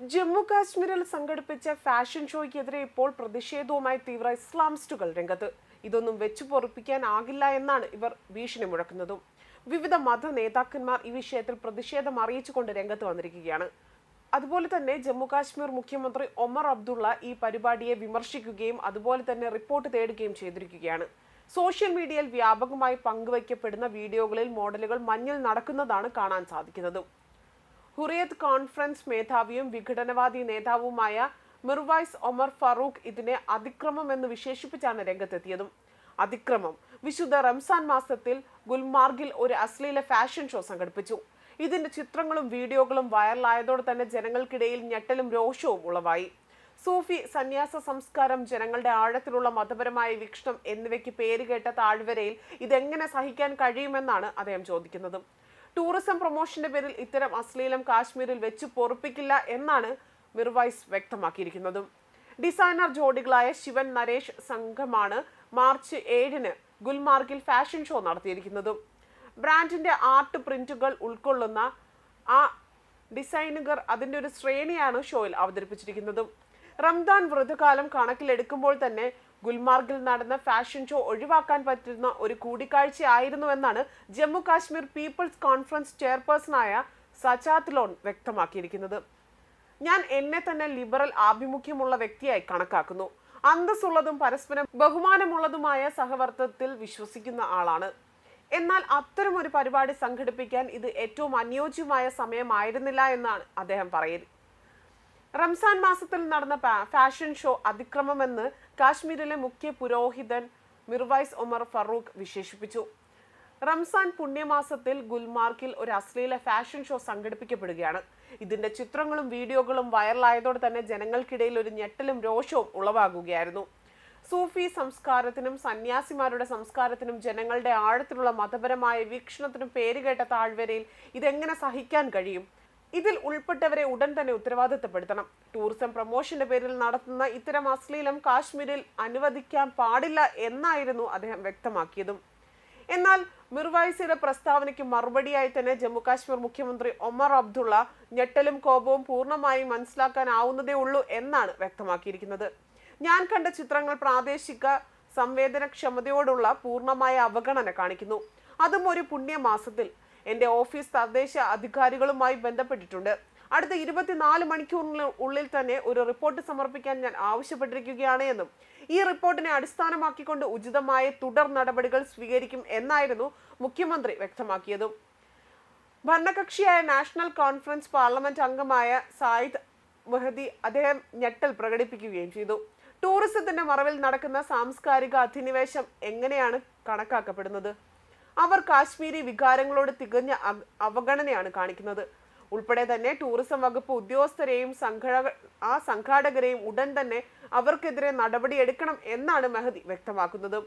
ജമ്മു കാശ്മീരിൽ സംഘടിപ്പിച്ച ഫാഷൻ ഷോയ്ക്കെതിരെ ഇപ്പോൾ പ്രതിഷേധവുമായി തീവ്ര ഇസ്ലാമിസ്റ്റുകൾ രംഗത്ത്. ഇതൊന്നും വെച്ചു പൊറുപ്പിക്കാനാകില്ല എന്നാണ് ഇവർ ഭീഷണി മുഴക്കുന്നതും വിവിധ മത നേതാക്കന്മാർ ഈ വിഷയത്തിൽ പ്രതിഷേധം അറിയിച്ചുകൊണ്ട് രംഗത്ത് വന്നിരിക്കുകയാണ്. അതുപോലെ തന്നെ ജമ്മു കാശ്മീർ മുഖ്യമന്ത്രി ഒമർ അബ്ദുള്ള ഈ പരിപാടിയെ വിമർശിക്കുകയും അതുപോലെ തന്നെ റിപ്പോർട്ട് തേടുകയും ചെയ്തിരിക്കുകയാണ്. സോഷ്യൽ മീഡിയയിൽ വ്യാപകമായി പങ്കുവയ്ക്കപ്പെടുന്ന വീഡിയോകളിൽ മോഡലുകൾ മഞ്ഞിൽ നടക്കുന്നതാണ് കാണാൻ സാധിക്കുന്നത്. ഹുറിയത്ത് കോൺഫറൻസ് മേധാവിയും വിഘടനവാദി നേതാവുമായ മിർവൈസ് ഒമർ ഫറൂഖ് ഇതിനെ അതിക്രമം എന്ന് വിശേഷിപ്പിച്ചാണ് രംഗത്തെത്തിയതും. അതിക്രമം. വിശുദ്ധ റംസാൻ മാസത്തിൽ ഗുൽമാർഗിൽ ഒരു അശ്ലീല ഫാഷൻ ഷോ സംഘടിപ്പിച്ചു. ഇതിന്റെ ചിത്രങ്ങളും വീഡിയോകളും വൈറലായതോടെ തന്നെ ജനങ്ങൾക്കിടയിൽ ഞെട്ടലും രോഷവും ഉളവായി. സൂഫി സന്യാസ സംസ്കാരം ജനങ്ങളുടെ ആഴത്തിലുള്ള മതപരമായ വീക്ഷണം എന്നിവയ്ക്ക് പേരുകേട്ട താഴ്വരയിൽ ഇതെങ്ങനെ സഹിക്കാൻ കഴിയുമെന്നാണ് അദ്ദേഹം ചോദിക്കുന്നത്. ടൂറിസം പ്രൊമോഷന്റെ പേരിൽ ഇത്തരം അശ്ലീലം കാശ്മീരിൽ വെച്ച് പൊറുപ്പിക്കില്ല എന്നാണ് മിർവൈസ് വ്യക്തമാക്കിയിരിക്കുന്നത്. ഡിസൈനർ ജോഡികളായ ശിവൻ നരേഷ് സംഘമാണ് മാർച്ച് ഏഴിന് ഗുൽമാർഗിൽ ഫാഷൻ ഷോ നടത്തിയിരിക്കുന്നതും. ബ്രാൻഡിന്റെ ആർട്ട് പ്രിന്റുകൾ ഉൾക്കൊള്ളുന്ന ആ ഡിസൈനുകർ അതിന്റെ ഒരു ശ്രേണിയാണ് ഷോയിൽ അവതരിപ്പിച്ചിരിക്കുന്നതും. റംദാൻ വ്രതകാലം കണക്കിലെടുക്കുമ്പോൾ തന്നെ ഗുൽമാർഗിൽ നടന്ന ഫാഷൻ ഷോ ഒഴിവാക്കാൻ പറ്റുന്ന ഒരു കൂടിക്കാഴ്ചയായിരുന്നുവെന്നാണ് ജമ്മു കാശ്മീർ പീപ്പിൾസ് കോൺഫറൻസ് ചെയർപേഴ്സണായ സചാത് ലോൺ വ്യക്തമാക്കിയിരിക്കുന്നത്. ഞാൻ എന്നെ തന്നെ ലിബറൽ ആഭിമുഖ്യമുള്ള വ്യക്തിയായി കണക്കാക്കുന്നു. അന്തസ്സുള്ളതും പരസ്പരം ബഹുമാനമുള്ളതുമായ സഹവർത്തത്തിൽ വിശ്വസിക്കുന്ന ആളാണ്. എന്നാൽ അത്തരം ഒരു പരിപാടി സംഘടിപ്പിക്കാൻ ഇത് ഏറ്റവും അനുയോജ്യമായ സമയമായിരുന്നില്ല എന്നാണ് അദ്ദേഹം പറയുന്നത് റംസാൻ മാസത്തിൽ നടന്ന ഫാഷൻ ഷോ അതിക്രമമെന്ന് കാശ്മീരിലെ മുഖ്യ പുരോഹിതൻ മിർവൈസ് ഒമർ ഫറൂഖ് വിശേഷിപ്പിച്ചു. റംസാൻ പുണ്യമാസത്തിൽ ഗുൽമാർക്കിൽ ഒരു അശ്ലീല ഫാഷൻ ഷോ സംഘടിപ്പിക്കപ്പെടുകയാണ്. ഇതിന്റെ ചിത്രങ്ങളും വീഡിയോകളും വൈറലായതോടെ തന്നെ ജനങ്ങൾക്കിടയിൽ ഒരു ഞെട്ടലും രോഷവും ഉളവാകുകയായിരുന്നു. സൂഫി സംസ്കാരത്തിനും സന്യാസിമാരുടെ സംസ്കാരത്തിനും ജനങ്ങളുടെ ആഴത്തിലുള്ള മതപരമായ വീക്ഷണത്തിനും പേരുകേട്ട താഴ്വരയിൽ ഇതെങ്ങനെ സഹിക്കാൻ കഴിയും? ഇതിൽ ഉൾപ്പെട്ടവരെ ഉടൻ തന്നെ ഉത്തരവാദിത്തപ്പെടുത്തണം. ടൂറിസം പ്രൊമോഷന്റെ പേരിൽ നടത്തുന്ന ഇത്തരം അശ്ലീലം കാശ്മീരിൽ അനുവദിക്കാൻ പാടില്ല എന്നായിരുന്നു അദ്ദേഹം വ്യക്തമാക്കിയതും. എന്നാൽ മിർവായിസിയുടെ പ്രസ്താവനയ്ക്ക് മറുപടിയായി തന്നെ ജമ്മു കാശ്മീർ മുഖ്യമന്ത്രി ഒമർ അബ്ദുള്ള ഞെട്ടലും കോപവും പൂർണമായും മനസ്സിലാക്കാനാവുന്നതേ ഉള്ളൂ എന്നാണ് വ്യക്തമാക്കിയിരിക്കുന്നത്. ഞാൻ കണ്ട ചിത്രങ്ങൾ പ്രാദേശിക സംവേദനക്ഷമതയോടുള്ള പൂർണമായ അവഗണന കാണിക്കുന്നു. അതും ഒരു പുണ്യമാസത്തിൽ. എന്റെ ഓഫീസ് തദ്ദേശ അധികാരികളുമായി ബന്ധപ്പെട്ടിട്ടുണ്ട്. അടുത്ത ഇരുപത്തിനാല് മണിക്കൂറിന് ഉള്ളിൽ തന്നെ ഒരു റിപ്പോർട്ട് സമർപ്പിക്കാൻ ഞാൻ ആവശ്യപ്പെട്ടിരിക്കുകയാണ് എന്നും ഈ റിപ്പോർട്ടിനെ അടിസ്ഥാനമാക്കിക്കൊണ്ട് ഉചിതമായ തുടർ നടപടികൾ സ്വീകരിക്കും എന്നായിരുന്നു മുഖ്യമന്ത്രി വ്യക്തമാക്കിയതും. ഭരണകക്ഷിയായ നാഷണൽ കോൺഫറൻസ് പാർലമെന്റ് അംഗമായ സായിദ് മെഹദി അദ്ദേഹം ഞെട്ടൽ പ്രകടിപ്പിക്കുകയും ചെയ്തു. ടൂറിസത്തിന്റെ മറവിൽ നടക്കുന്ന സാംസ്കാരിക അധിനിവേശം എങ്ങനെയാണ് കണക്കാക്കപ്പെടുന്നത്? അവർ കാശ്മീരി വികാരങ്ങളോട് തികഞ്ഞ അവഗണനയാണ് കാണിക്കുന്നത്. ഉൾപ്പെടെ തന്നെ ടൂറിസം വകുപ്പ് ഉദ്യോഗസ്ഥരെയും സംഘടക ആ സംഘാടകരെയും ഉടൻ തന്നെ അവർക്കെതിരെ നടപടിയെടുക്കണം എന്നാണ് മെഹദി വ്യക്തമാക്കുന്നത്.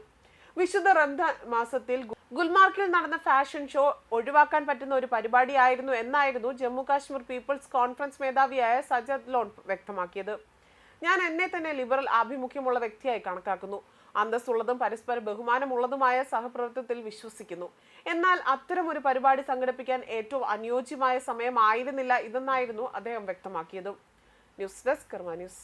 വിശുദ്ധ റംദാൻ മാസത്തിൽ ഗുൽമാർഗിൽ നടന്ന ഫാഷൻ ഷോ ഒഴിവാക്കാൻ പറ്റുന്ന ഒരു പരിപാടിയായിരുന്നു എന്നായിരുന്നു ജമ്മു കാശ്മീർ പീപ്പിൾസ് കോൺഫറൻസ് മേധാവിയായ സജദ് ലോൺ വ്യക്തമാക്കിയത്. ഞാൻ എന്നെ തന്നെ ലിബറൽ ആഭിമുഖ്യമുള്ള വ്യക്തിയായി കണക്കാക്കുന്നു. അന്തസ്സുള്ളതും പരസ്പര ബഹുമാനമുള്ളതുമായ സഹപ്രവർത്തനത്തിൽ വിശ്വസിക്കുന്നു. എന്നാൽ അത്തരം ഒരു പരിപാടി സംഘടിപ്പിക്കാൻ ഏറ്റവും അനുയോജ്യമായ സമയമായിരുന്നില്ല ഇതെന്നായിരുന്നു അദ്ദേഹം വ്യക്തമാക്കിയതും. News desk Karma news.